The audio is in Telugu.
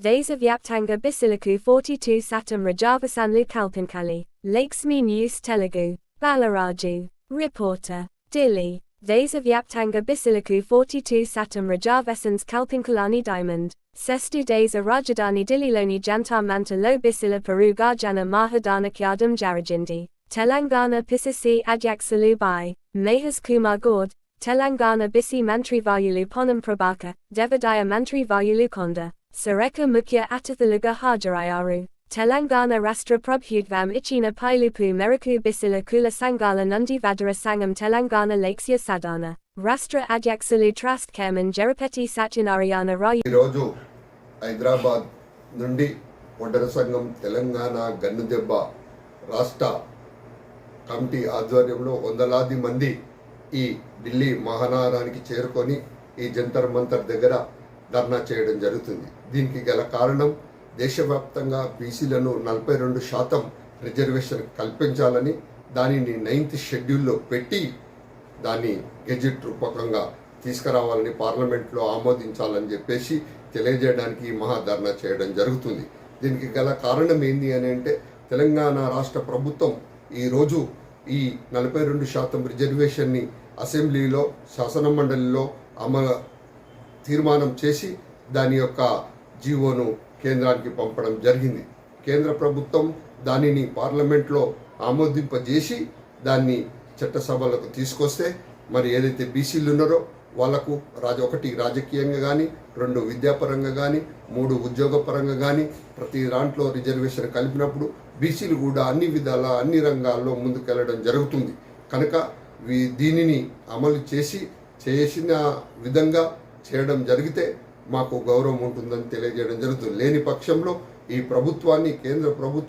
Vasavyaptanga Bisilaku 42 Satam Rajavasanlu Kalpankali, Lakesmi News Telugu, Balaraju, Reporter, Dili, Yaptanga Bisilaku 42 Satam Rajavasans Kalpankalani Diamond, Sestu Deza Rajadani Dililoni Jantar Manta Lo Bisila Peru Garjana Mahadanakyadam Jarajindi, Telangana Pisisi Adyak Bai, Mahas Kumar Gord, Telangana Bisi Mantri Vayulu Ponam Prabhaka, Devadaya Mantri Vayulu Konda. సరేఖ ముఖ్య అతిథులుగా హాజరయ్యారు తెలంగాణ రాష్ట్ర ప్రభుత్వం ఇచ్చిన పైలుపు మేరకు బిసిల కుల సంఘాల నుండి వదర సంఘం తెలంగాణ లక్ష్య సాధన రాష్ట్ర అధ్యక్షులు ట్రస్ట్ చైర్మన్ జరపతి సత్యనారాయణ రాయ్ ఈరోజు హైదరాబాద్ నుండి ఒడ్డర సంఘం తెలంగాణ గన్నుదెబ్బ రాష్ట్ర కమిటీ ఆధ్వర్యంలో వందలాది మంది ఈ ఢిల్లీ మహానగరానికి చేరుకొని ఈ జంతర్ మంతర్ దగ్గర ధర్నా చేయడం జరుగుతుంది. దీనికి గల కారణం దేశవ్యాప్తంగా బీసీలను నలభై రెండు శాతం రిజర్వేషన్ కల్పించాలని దానిని నైన్త్ షెడ్యూల్లో పెట్టి దాన్ని గెజెట్ రూపకంగా తీసుకురావాలని పార్లమెంట్లో ఆమోదించాలని చెప్పేసి తెలియజేయడానికి ఈ మహాధర్నా చేయడం జరుగుతుంది. దీనికి గల కారణం ఏంది అని అంటే తెలంగాణ రాష్ట్ర ప్రభుత్వం ఈరోజు ఈ నలభై రెండు శాతం రిజర్వేషన్ని అసెంబ్లీలో శాసన మండలిలో అమలు తీర్మానం చేసి దాని యొక్క జీవోను కేంద్రానికి పంపడం జరిగింది. కేంద్ర ప్రభుత్వం దానిని పార్లమెంట్లో ఆమోదింపజేసి దాన్ని చట్టసభలకు తీసుకొస్తే మరి ఏదైతే బీసీలు ఉన్నారో వాళ్ళకు రాజ ఒకటి రాజకీయంగా కానీ రెండు విద్యాపరంగా కానీ మూడు ఉద్యోగపరంగా కానీ ప్రతి దాంట్లో రిజర్వేషన్ కలిపినప్పుడు బీసీలు కూడా అన్ని విధాల అన్ని రంగాల్లో ముందుకెళ్ళడం జరుగుతుంది. కనుక వీ- దీనిని అమలు చేసి చేసిన విధంగా చేయడం జరిగితే మాకు గౌరవం ఉంటుందని తెలియజేయడం జరుగుతుంది. లేని పక్షంలో ఈ ప్రభుత్వాన్ని కేంద్ర ప్రభుత్వం